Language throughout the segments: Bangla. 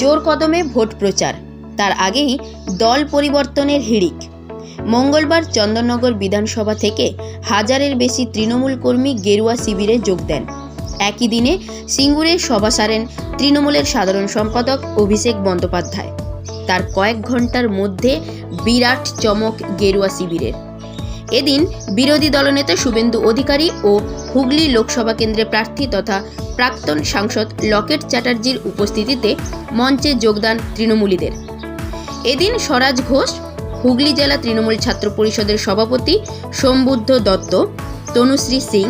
জোর কদমে ভোট প্রচার। তার আগেই দল পরিবর্তনের হিড়িক। মঙ্গলবার চন্দননগর বিধানসভা থেকে হাজারের বেশি তৃণমূল কর্মী গেরুয়া শিবিরে যোগ দেন। একই দিনে সিঙ্গুরে সভা সারেন তৃণমূলের সাধারণ সম্পাদক অভিষেক বন্দ্যোপাধ্যায়। তার কয়েক ঘণ্টার মধ্যে বিরাট চমক গেরুয়া শিবিরের। এদিন বিরোধী দলনেতা শুভেন্দু অধিকারী ও হুগলি লোকসভা কেন্দ্রে প্রার্থী তথা প্রাক্তন সাংসদ লকেট চ্যাটার্জির উপস্থিতিতে মঞ্চে যোগদান তৃণমূলীদের। এদিন স্বরাজ ঘোষ, হুগলি জেলা তৃণমূল ছাত্র পরিষদের সভাপতি সোমবুদ্ধ দত্ত, তনুশ্রী সিং,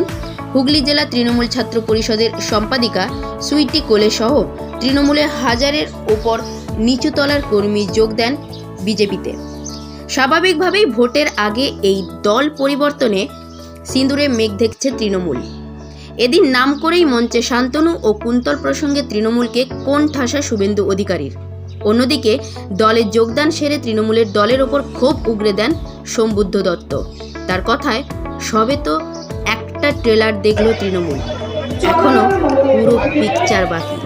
হুগলি জেলা তৃণমূল ছাত্র পরিষদের সম্পাদিকা সুইটি কোলে সহ তৃণমূলের হাজারের ওপর নিচুতলার কর্মী যোগ দেন বিজেপিতে। স্বাভাবিকভাবেই ভোটের আগে এই দল পরিবর্তনে সিঁদুরে মেঘ দেখছে তৃণমূল। এদিন নাম করেই মঞ্চে শান্তনু ও কুন্তল প্রসঙ্গে তৃণমূলকে কোন ঠাসা শুভেন্দু অধিকারীর। অন্যদিকে দলে যোগদান সেরে তৃণমূলের দলের ওপর ক্ষোভ উগরে দেন সোমবুদ্ধ দত্ত। তার কথায়, সবে তো একটা ট্রেলার দেখল তৃণমূল। এখনও পুরো পিকচার বাকি।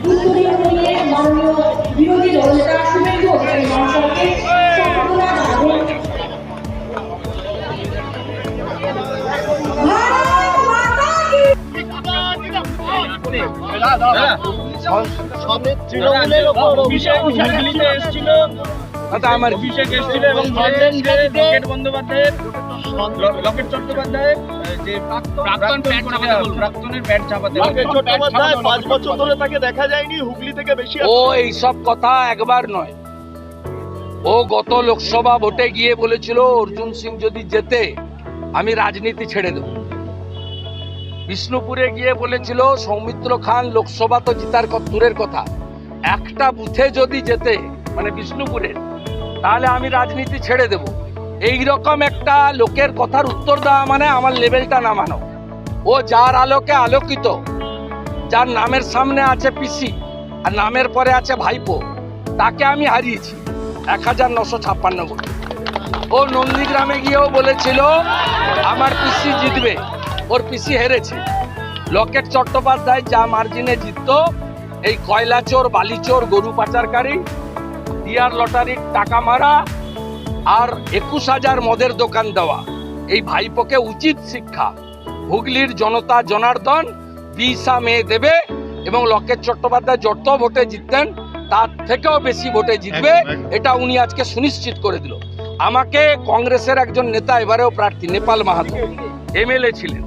আমার অভিষেক এসেছিল এবং পাঁচ বছর ধরে তাকে দেখা যায়নি হুগলি থেকে বেশি ও এইসব কথা একবার নয়। ও গত লোকসভা ভোটে গিয়ে বলেছিল, অর্জুন সিং যদি জেতে, আমি রাজনীতি ছেড়ে দেব। বিষ্ণুপুরে গিয়ে বলেছিল, সৌমিত্র খান লোকসভা তো জিতার দূরের কথা। একটা বুথে যদি যেতে মানে বিষ্ণুপুরে, তাহলে আমি রাজনীতি ছেড়ে দেব। এই রকম একটা লোকের কথার উত্তর দেওয়া মানে আমার লেভেলটা নামানো। ও যার আলোকে আলোকিত, যার নামের সামনে আছে পিসি আর নামের পরে আছে ভাইপো, তাকে আমি হারিয়েছি এক হাজার নশো ছাপ্পান্ন ও নন্দীগ্রামে গিয়েও বলেছিল, আমার পিসি জিতবে। ওর পিসি হেরেছে। লকেট চট্টোপাধ্যায় যা মার্জিনে জিতত এই কয়লা চোর বালি চোর গরু পাচারকারী ডিয়ার লটারির টাকা মারা আর একুশ হাজার মদের দোকান দেওয়া। এই ভাইপোকে উচিত শিক্ষা। হুগলির জনতা জনার্দন বিশা মেয়ে দেবে এবং লকেট চট্টোপাধ্যায় যত ভোটে জিততেন তার থেকেও বেশি ভোটে জিতবে এটা উনি আজকে সুনিশ্চিত করে দিল। আমাকে কংগ্রেসের একজন নেতা এবারেও প্রার্থী নেপাল মাহাতো। এমএলএ ছিলেন।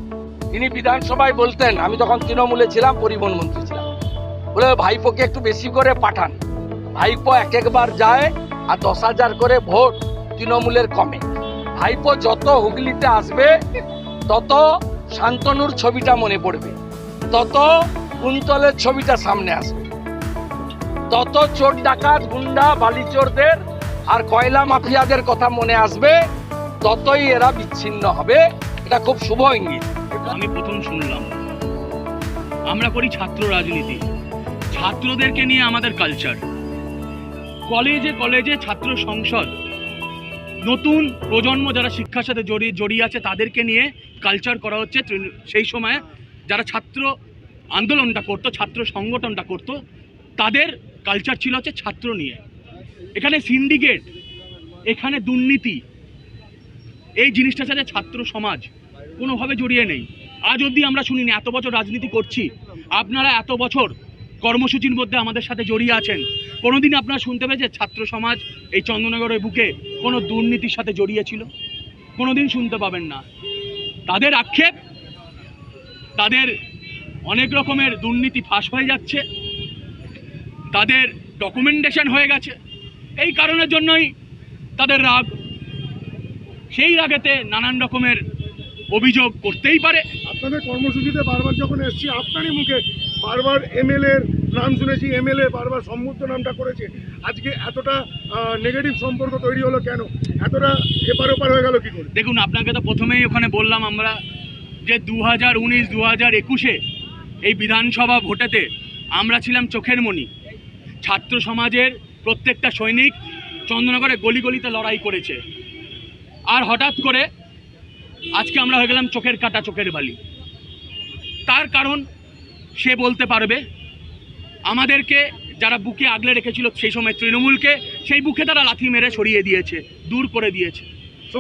তিনি বিধানসভায় বলতেন, আমি তখন তৃণমূলে ছিলাম, পরিবহন মন্ত্রী ছিলাম। বলে, ভাইপোকে একটু বেশি করে পাঠান। ভাইপো এক একবার যায় আর দশ হাজার করে ভোট তৃণমূলের কমে। ভাইপো যত হুগলিতে আসবে, তত শান্তনুর ছবিটা মনে পড়বে। তত কুন্তলের ছবিটা সামনে আসবে। তত চোর ডাকাত, গুন্ডা, বালিচোরদের আর কয়লা মাফিয়াদের কথা মনে আসবে। ততই এরা বিচ্ছিন্ন হবে। এটা খুব শুভ ইঙ্গিত। আমি প্রথম শুনলাম। আমরা করি ছাত্র রাজনীতি। ছাত্রদেরকে নিয়ে আমাদের কালচার কলেজে কলেজে ছাত্র সংসদ। নতুন প্রজন্ম যারা শিক্ষার সাথে জড়িয়ে জড়িয়ে আছে, তাদেরকে নিয়ে কালচার করা হচ্ছে। সেই সময়ে যারা ছাত্র আন্দোলনটা করতো, ছাত্র সংগঠনটা করতো, তাদের কালচার ছিল হচ্ছে ছাত্র নিয়ে। এখানে সিন্ডিকেট এখানে দুর্নীতি। এই জিনিসটার সাথে ছাত্র সমাজ কোনোভাবে জড়িয়ে নেই। আজ অবধি আমরা শুনিনি, এত বছর রাজনীতি করছি। আপনারা এত বছর কর্মসূচির মধ্যে আমাদের সাথে জড়িয়ে আছেন। কোনোদিন আপনারা শুনতে পেয়েছে ছাত্র সমাজ এই চন্দননগরের বুকে কোনো দুর্নীতির সাথে জড়িয়ে ছিল? কোনোদিন শুনতে পাবেন না। তাদের আক্ষেপ, তাদের অনেক রকমের দুর্নীতি ফাঁস হয়ে যাচ্ছে। তাদের ডকুমেন্টেশন হয়ে গেছে। এই কারণের জন্যই তাদের রাগ। সেই রাগেতে নানান রকমের অভিযোগ করতেই পারে। আপনাদের কর্মসূচিতে বারবার যখন এসছি, আপনারই মুখে বারবার এমএলএ নাম শুনেছি, এমএলএ বারবার সম্মুক্ত নামটা করেছে। আজকে এতটা নেগেটিভ সম্পর্ক তৈরি হলো কেন? এতটা এপার ওপার হয়ে গেল কি করে? দেখুন, আপনাকে তো প্রথমেই ওখানে বললাম আমরা যে দু হাজার উনিশ দু হাজার একুশে এই বিধানসভা ভোটেতে আমরা ছিলাম চোখের মণি। ছাত্র সমাজের প্রত্যেকটা সৈনিক চন্দ্রনগরে গলি গলিতে লড়াই করেছে। আর হঠাৎ করে আজকে আমরা হয়ে গেলাম চোখের কাটা, চোখের বালি। তার কারণ সে বলতে পারবে। আমাদেরকে যারা বুকে আগলে রেখেছিল সেই সময় তৃণমূলকে সেই বুকে তারা লাথি মেরে সরিয়ে দিয়েছে দূর করে দিয়েছে।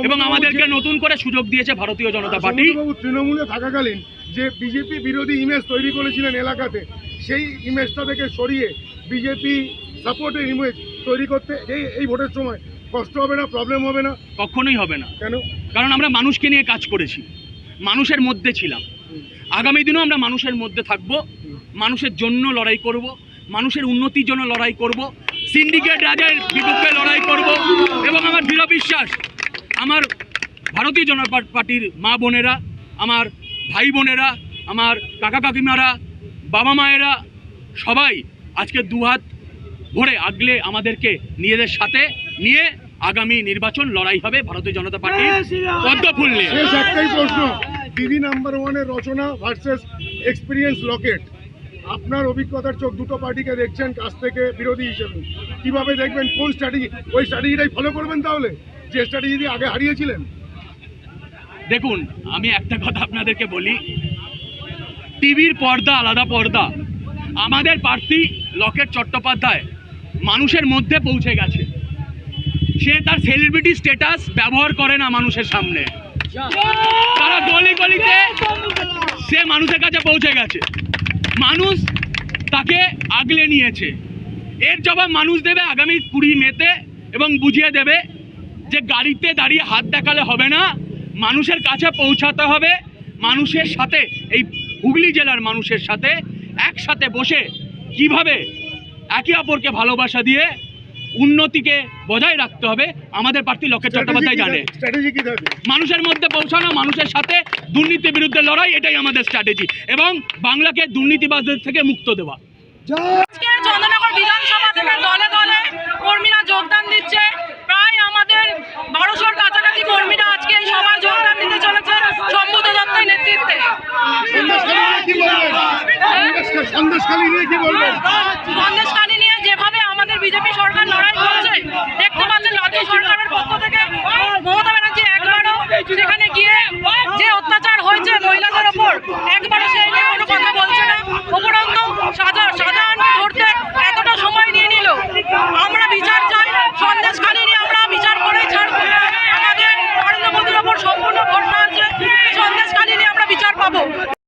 এবং আমাদেরকে নতুন করে সুযোগ দিয়েছে ভারতীয় জনতা পার্টি। তৃণমূলে থাকাকালীন যে বিজেপি বিরোধী ইমেজ তৈরি করেছিলেন এলাকাতে সেই ইমেজটা থেকে সরিয়ে বিজেপি সাপোর্টের ইমেজ তৈরি করতে এই এই ভোটের সময় কষ্ট হবে না প্রবলেম হবে না? কখনোই হবে না। কেন? কারণ আমরা মানুষকে নিয়ে কাজ করেছি। মানুষের মধ্যে ছিলাম। আগামী দিনেও আমরা মানুষের মধ্যে থাকব মানুষের জন্য লড়াই করব মানুষের উন্নতির জন্য লড়াই করব সিন্ডিকেট রাজের বিপক্ষে লড়াই করব এবং আমার দৃঢ় বিশ্বাস আমার ভারতীয় জনতা পার্টির মা বোনেরা আমার ভাই বোনেরা আমার কাকা কাকিমারা বাবা মায়েরা সবাই আজকে দুহাত ভরে আগলে আমাদেরকে নিজেদের সাথে নিয়ে আগামী নির্বাচন লড়াই হবে ভারতীয় জনতা পার্টির পদ্ম ফুল নিয়ে। দিদি নাম্বার ওয়ানের রচনা ভার্সেস এক্সপিরিয়েন্স লকেট। আপনার অভিজ্ঞতার চোখ দুটো পার্টিকে দেখছেন কাছ থেকে বিরোধী হিসেবে। কীভাবে দেখবেন? কোন স্ট্র্যাটেজি? ওই স্ট্র্যাটেজিটাই ফলো করবেন তাহলে? যে স্ট্র্যাটেজি আগে হারিয়েছিলেন। দেখুন, আমি একটা কথা আপনাদেরকে বলি। টিভির পর্দা আলাদা পর্দা। আমাদের প্রার্থী লকেট চট্টোপাধ্যায় মানুষের মধ্যে পৌঁছে গেছে। সে তার সেলিব্রিটি স্ট্যাটাস ব্যবহার করে না মানুষের সামনে। তারা গলি গলিতে সে মানুষের কাছে পৌঁছে গেছে। মানুষ তাকে আগলে নিয়েছে। এর জবাব মানুষ দেবে আগামী কুড়ি মেতে এবং বুঝিয়ে দেবে যে গাড়িতে দাঁড়িয়ে হাত দেখালে হবে না। মানুষের কাছে পৌঁছাতে হবে। মানুষের সাথে, এই হুগলি জেলার মানুষের সাথে একসাথে বসে কীভাবে একে অপরকে ভালোবাসা দিয়ে উন্নতিকে বজায় রাখতে হবে। আমাদের প্রার্থী লক্ষ্য চট্টোপাধ্যায় জানে। মানুষের মধ্যে পৌঁছানো মানুষের সাথে দুর্নীতির বিরুদ্ধে লড়াই এটাই আমাদের স্ট্র্যাটেজি এবং বাংলাকে দুর্নীতিবাদের থেকে মুক্ত দেওয়া। চন্দ্রনগর বিধানসভা নিয়ে কি বলবেন? সন্দেশখালী দেখতে যে অত্যাচার হয়েছে মহিলাদের ওপর একবারও সেই